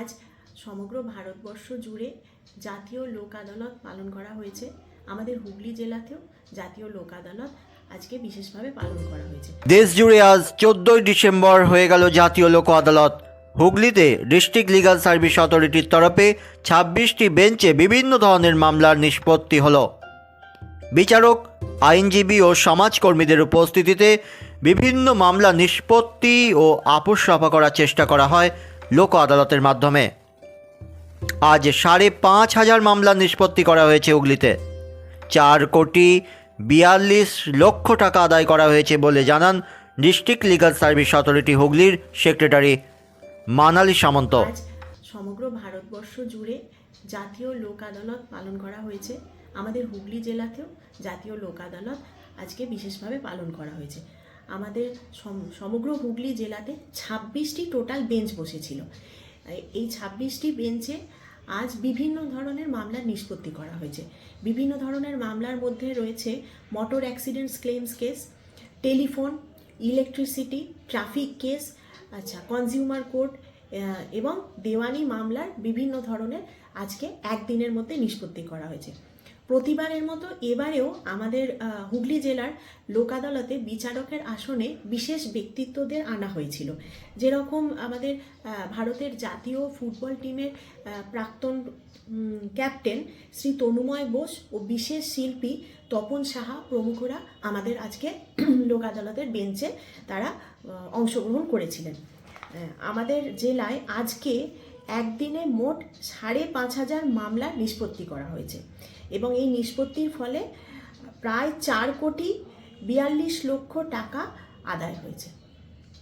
আজ সমগ্র ভারতবর্ষ জুড়ে জাতীয় লোক আদালত পালন করা হয়েছে। আমাদের হুগলি জেলাতেও জাতীয় লোক আদালত আজকে বিশেষভাবে পালন করা হয়েছে। দেশ জুড়ে আজ চোদ্দই ডিসেম্বর হয়ে গেল জাতীয় লোক আদালত। হুগলিতে ডিস্ট্রিক্ট লিগাল সার্ভিস অথরিটির তরফে ছাব্বিশটি বেঞ্চে বিভিন্ন ধরনের মামলার নিষ্পত্তি হল। বিচারক, আইনজীবী ও সমাজকর্মীদের উপস্থিতিতে বিভিন্ন মামলা নিষ্পত্তি ও আপোষ সভা করার চেষ্টা করা হয়। লোক আদালতের মাধ্যমে। আজ সাড়ে পাঁচ হাজার মামলার নিষ্পত্তি করা হয়েছে হুগলিতে। চার কোটি বিয়াল্লিশ লক্ষ টাকা আদায় করা হয়েছে বলে জানান ডিস্ট্রিক্ট লিগাল সার্ভিস অথরিটি হুগলির সেক্রেটারি মানালি সামন্ত। সমগ্র ভারতবর্ষ জুড়ে জাতীয় লোক আদালত পালন করা হয়েছে। আমাদের হুগলি জেলাতেও জাতীয় লোক আদালত আজকে বিশেষভাবে পালন করা হয়েছে। আমাদের সম- সমগ্র হুগলি জেলাতে ছাব্বিশটি টোটাল বেঞ্চ বসেছিল। এই ছাব্বিশটি বেঞ্চে আজ বিভিন্ন ধরনের মামলার নিষ্পত্তি করা হয়েছে। বিভিন্ন ধরনের মামলার মধ্যে রয়েছে motor accidents claims case telephone electricity traffic case আচ্ছা কনজিউমার কোর্ট এবং দেওয়ানি মামলার বিভিন্ন ধরনের আজকে একদিনের মধ্যে নিষ্পত্তি করা হয়েছে। প্রতিবারের মতো এবারেও আমাদের হুগলি জেলার লোক আদালতে বিচারকের আসনে বিশেষ ব্যক্তিত্বদের আনা হয়েছিল। যেরকম আমাদের ভারতের জাতীয় ফুটবল টিমের প্রাক্তন ক্যাপ্টেন শ্রী তনুময় বোস ও বিশেষ শিল্পী তপন সাহা প্রমুখরা আমাদের আজকে লোক আদালতের বেঞ্চে তারা অংশগ্রহণ করেছিলেন। আমাদের জেলায় আজকে একদিনে মোট সাড়ে পাঁচ হাজার মামলা নিষ্পত্তি করা হয়েছে এবং এই নিষ্পত্তির ফলে প্রায় চার কোটি বিয়াল্লিশ লক্ষ টাকা আদায় হয়েছে।